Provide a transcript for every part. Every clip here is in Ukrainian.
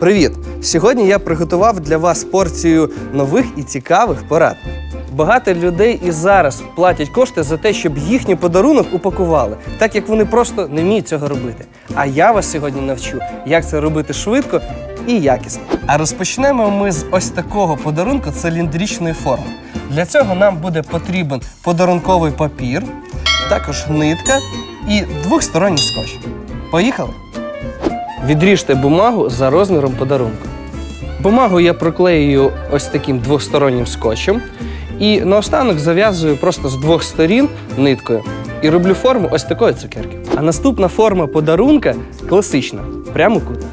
Привіт! Сьогодні я приготував для вас порцію нових і цікавих порад. Багато людей і зараз платять кошти за те, щоб їхній подарунок упакували, так як вони просто не вміють цього робити. А я вас сьогодні навчу, як це робити швидко і якісно. А розпочнемо ми з ось такого подарунку циліндричної форми. Для цього нам буде потрібен подарунковий папір, також нитка і двохсторонній скотч. Поїхали! Відріжте бумагу за розміром подарунку. Бумагу я проклеюю ось таким двостороннім скотчем. І наостанок зав'язую просто з двох сторін ниткою і роблю форму ось такої цукерки. А наступна форма подарунка класична, прямокутна.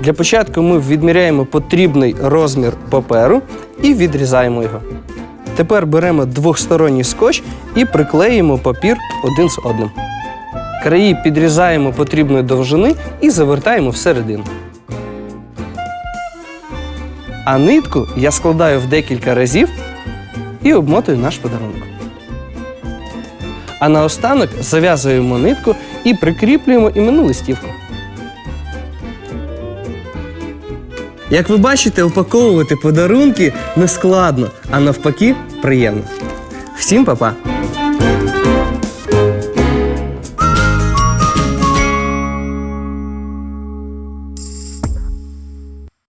Для початку ми відміряємо потрібний розмір паперу і відрізаємо його. Тепер беремо двохсторонній скотч і приклеїмо папір один з одним. Краї підрізаємо потрібної довжини і завертаємо всередину. А нитку я складаю в декілька разів і обмотую наш подарунок. А наостанок зав'язуємо нитку і прикріплюємо іменну листівку. Як ви бачите, упаковувати подарунки не складно, а навпаки, приємно. Всім па-па!